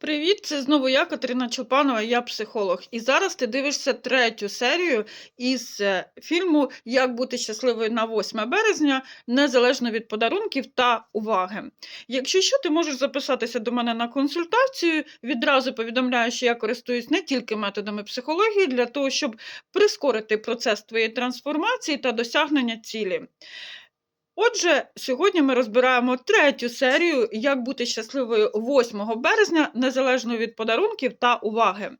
Привіт, це знову я, Катерина Чопанова, я психолог. І зараз ти дивишся третю серію із е, фільму Як бути щасливою на 8 березня, незалежно від подарунків та уваги. Якщо що, ти можеш записатися до мене на консультацію. Відразу повідомляю, що я користуюсь не тільки методами психології для того, щоб прискорити процес твоєї трансформації та досягнення цілі. Отже, сьогодні ми розбираємо третю серію Як бути щасливою 8 березня, незалежно від подарунків та уваги.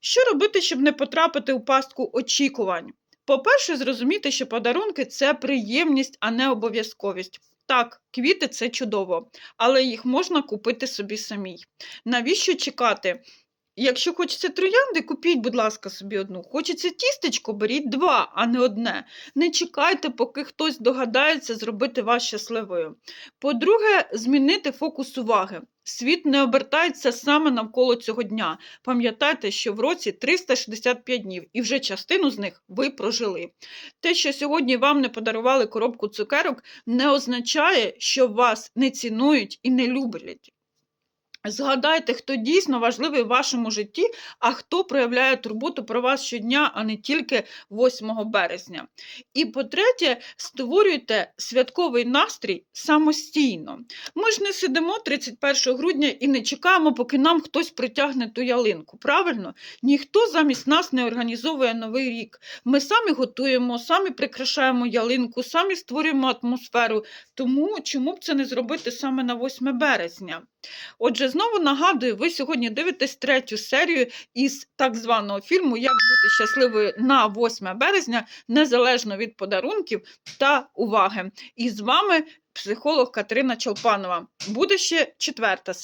Що робити, щоб не потрапити у пастку очікувань? По-перше, зрозуміти, що подарунки це приємність, а не обов'язковість. Так, квіти це чудово, але їх можна купити собі самій. Навіщо чекати? Якщо хочеться троянди, купіть, будь ласка, собі одну. Хочеться тістечко, беріть два, а не одне. Не чекайте, поки хтось догадається зробити вас щасливою. По-друге, змінити фокус уваги. Світ не обертається саме навколо цього дня. Пам'ятайте, що в році 365 днів, і вже частину з них ви прожили. Те, що сьогодні вам не подарували коробку цукерок, не означає, що вас не цінують і не люблять. Згадайте, хто дійсно важливий в вашому житті, а хто проявляє турботу про вас щодня, а не тільки 8 березня. І по-третє, створюйте святковий настрій самостійно. Ми ж не сидимо 31 грудня і не чекаємо, поки нам хтось притягне ту ялинку. Правильно? Ніхто замість нас не організовує новий рік. Ми самі готуємо, самі прикрашаємо ялинку, самі створюємо атмосферу. Тому чому б це не зробити саме на 8 березня? Отже, знову нагадую, ви сьогодні дивитесь третю серію із так званого фільму Як бути щасливою на 8 березня, незалежно від подарунків та уваги. І з вами психолог Катерина Чолпанова. Буде ще четверта